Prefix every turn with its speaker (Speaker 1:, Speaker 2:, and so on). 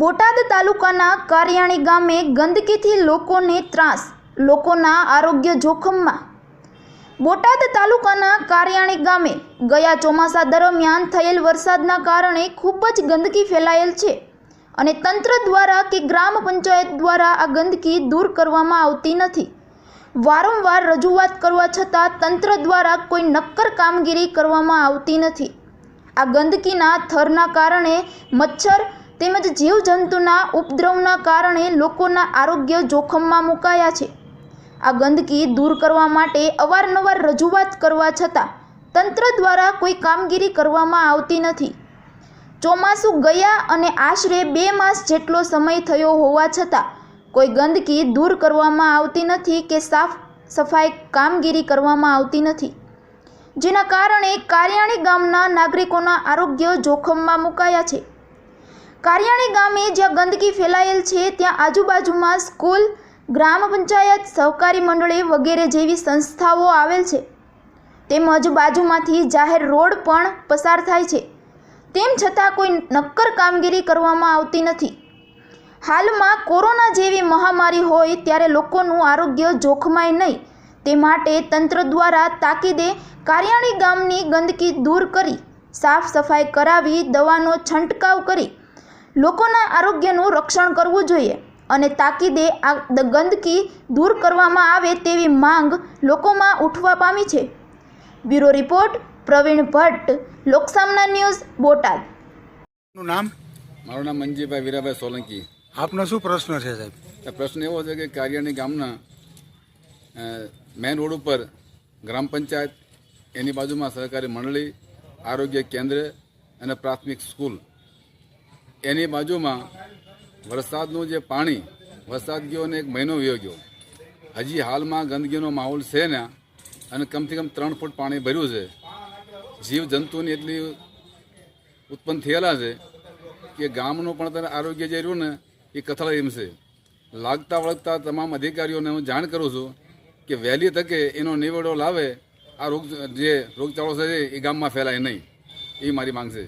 Speaker 1: બોટાદ તાલુકાના કારિયાણી ગામે ગંદકીથી લોકોને ત્રાસ, લોકોના આરોગ્ય જોખમમાં. બોટાદ તાલુકાના કારિયાણી ગામે ગયા ચોમાસા દરમિયાન થયેલ વરસાદના કારણે ખૂબ જ ગંદકી ફેલાયેલ છે અને તંત્ર દ્વારા કે ગ્રામ પંચાયત દ્વારા આ ગંદકી દૂર કરવામાં આવતી નથી. વારંવાર રજૂઆત કરવા છતાં તંત્ર દ્વારા કોઈ નક્કર કામગીરી કરવામાં આવતી નથી. આ ગંદકીના થરના કારણે મચ્છર તેમજ જીવજંતુના ઉપદ્રવના કારણે લોકોના આરોગ્ય જોખમમાં મુકાયા છે. આ ગંદકી દૂર કરવા માટે અવારનવાર રજૂઆત કરવા છતાં તંત્ર દ્વારા કોઈ કામગીરી કરવામાં આવતી નથી. ચોમાસું ગયા અને આશરે બે માસ જેટલો સમય થયો હોવા છતાં કોઈ ગંદકી દૂર કરવામાં આવતી નથી કે સાફ સફાઈ કામગીરી કરવામાં આવતી નથી. જેના કારણે કારિયાણી ગામના નાગરિકોના આરોગ્ય જોખમમાં મુકાયા છે. કારિયાણી ગામે જ્યાં ગંદકી ફેલાયેલ છે, ત્યાં આજુબાજુમાં સ્કૂલ, ગ્રામ પંચાયત, સહકારી મંડળી વગેરે જેવી સંસ્થાઓ આવેલ છે. તેમજ બાજુમાંથી જાહેર રોડ પણ પસાર થાય છે. તેમ છતાં કોઈ નક્કર કામગીરી કરવામાં આવતી નથી. હાલમાં કોરોના જેવી મહામારી હોય ત્યારે લોકોનું આરોગ્ય જોખમાય નહીં. તે માટે તંત્ર દ્વારા તાકીદે કારિયાણી ગામની ગંદકી દૂર કરી, સાફ સફાઈ કરાવી, દવાનો છંટકાવ કરી લોકોના આરોગ્યનું રક્ષણ કરવું જોઈએ અને તાકીદે આ દ- ગંદકી દૂર કરવામાં આવે તેવી માંગ લોકોમાં ઉઠવા પામી છે. Bureau report Pravin Bhatt Loksamna news Botad.
Speaker 2: નામ?
Speaker 3: મારું નામ મંજીભાઈ વીરાભાઈ સોલંકી.
Speaker 2: આપનો શું પ્રશ્ન છે સાહેબ?
Speaker 3: આ પ્રશ્ન એવો છે કે કારિયાણી ગામના મેન રોડ ઉપર ગ્રામ પંચાયત એની બાજુમાં સહકારી મંડળી આરોગ્ય કેન્દ્ર અને પ્રાથમિક સ્કૂલ એની બાજુમાં વરસાદનું જે પાણી વરસાદ ગયો અને એક મહિનો વયો ગયો. હજી હાલમાં ગંદકીનો માહોલ છે ને, અને કમથી કમ ત્રણ ફૂટ પાણી ભર્યું છે. જીવ જંતુની એટલી ઉત્પન્ન થયેલા છે કે ગામનું પણ તને આરોગ્ય જે રહ્યું ને, એ કથળા એમ છે. લાગતા વળગતા તમામ અધિકારીઓને હું જાણ કરું છું કે વહેલી તકે એનો નિવેડો લાવે, આ રોગ જે રોગચાળો છે એ ગામમાં ફેલાય નહીં. એ મારી માંગ છે.